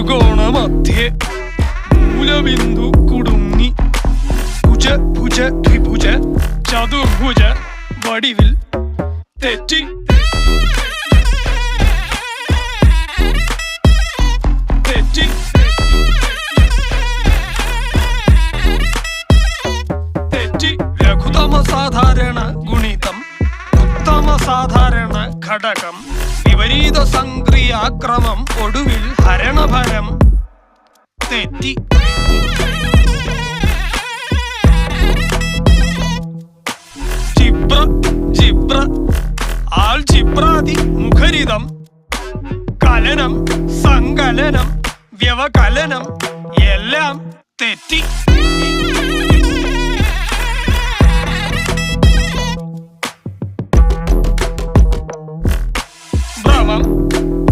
ത്രികോണമധ്യേ മൂലബിന്ദു കുടുങ്ങി. ഭുജ ഭുജ ത്രിഭുജ ചതുർഭുജ വടിവിൽ. തെറ്റി. തെറ്റി. സാധാരണ ഗുണിതം. ഉത്തമ സാധാരണ ഘടകം വിപരീത സംക്രിയാക്രമം ഒടുവിൽ ഹരണഭരം തെറ്റി. ജിബ്ര ജിബ്ര ആൾ മുഖരിതം കലനം സങ്കലനം വ്യവകലനം എല്ലാം തെറ്റി. Mom.